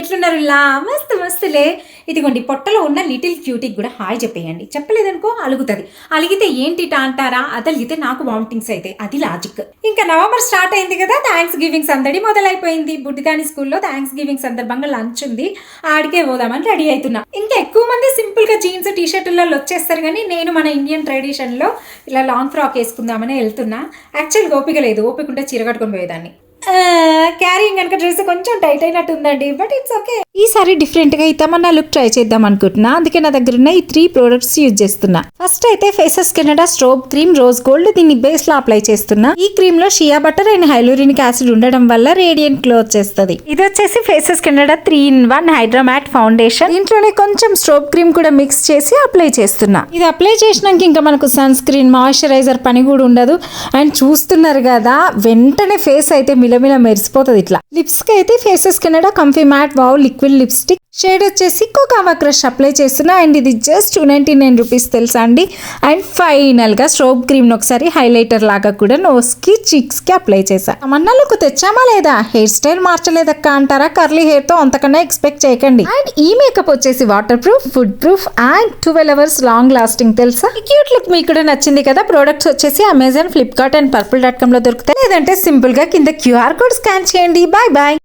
ఎట్లున్నారు లా మస్తు మస్తులే. ఇదిగోండి పొట్టలో ఉన్న లిటిల్ క్యూటీకి కూడా హాయ్ చెప్పేయండి. చెప్పలేదనుకో అలుగుతుంది. అలిగితే ఏంటిట అంటారా? అదలిగితే నాకు వామిటింగ్స్ అయితే. అది లాజిక్. ఇంకా నవంబర్ స్టార్ట్ అయింది కదా థ్యాంక్స్ గివింగ్ సందడి మొదలైపోయింది. బుడ్డిదాని స్కూల్లో థ్యాంక్స్ గివింగ్ సందర్భంగా లంచ్ ఉంది. ఆడికే పోదామని రెడీ అవుతున్నా ఇంకా ఎక్కువ మంది సింపుల్గా జీన్స్ టీ షర్టులలో వచ్చేస్తారు కానీ నేను మన ఇండియన్ ట్రెడిషన్లో ఇలా లాంగ్ ఫ్రాక్ వేసుకుందామని వెళ్తున్నా. యాక్చువల్గా ఓపిక లేదు. ఓపిక ఉంటే చీర కట్టుకొని పోయేదాన్ని. క్యారింగ్ కనుక డ్రెస్ కొంచెం టైట్ అయినట్టు ఉందండి బట్ ఇట్స్ ఓకే ఈసారి డిఫరెంట్గా ఇతమన్నా లుక్ ట్రై చేద్దాం అనుకుంటున్నా. అందుకే నా దగ్గర ఉన్న ఈ త్రీ ప్రొడక్ట్స్ యూజ్ చేస్తున్నా. ఫస్ట్ అయితే Faces Canada strobe cream rose gold దీన్ని బేస్లో అప్లై చేస్తున్నా. ఈ క్రీమ్లో shea butter and hyaluronic acid ఉండడం వల్ల రేడియంట్ గ్లో వచ్చేస్తుంది. ఇది వచ్చేసి Faces Canada three in one hydramatte foundation దీంట్లోనే కొంచెం స్ట్రోబ్ క్రీమ్ కూడా మిక్స్ చేసి అప్లై చేస్తున్నా. ఇది అప్లై చేసినాక ఇంకా మనకు సన్ స్క్రీన్ మాయిశ్చరైజర్ పని కూడా ఉండదు. అండ్ చూస్తున్నారు కదా వెంటనే ఫేస్ అయితే మిలమిల మెరిసిపోతుంది ఇట్లా. లిప్స్కి అయితే Faces Canada comfy matte wow liquid lipstick shade వచ్చేసి కోకావా క్రష్ అప్లై చేస్తున్నా అండ్ ఇది just two ninety nine rupees తెలుసా అండి. అండ్ ఫైనల్గా స్ట్రోబ్ క్రీమ్ ఒకసారి హైలైటర్ లాగా కూడా నోస్కి కి అప్లై చేశాను మన్నాళ్ళకు తెచ్చామా లేదా? హెయిర్ స్టైల్ మార్చలేదక్క అంటారా? కర్లీ హెయిర్తో అంతకన్నా ఎక్స్పెక్ట్ చేయకండి. అండ్ ఈ మేకప్ వచ్చేసి waterproof food proof and twelve hours long lasting తెలుసా? క్యూట్ లుక్ మీకు కూడా నచ్చింది కదా? ప్రోడక్ట్స్ వచ్చేసి Amazon Flipkart and purple dot కామ్లో దొరుకుతాయి. లేదంటే సింపుల్గా కింద క్యూఆర్ కోడ్ స్కాన్ చేయండి. Bye bye.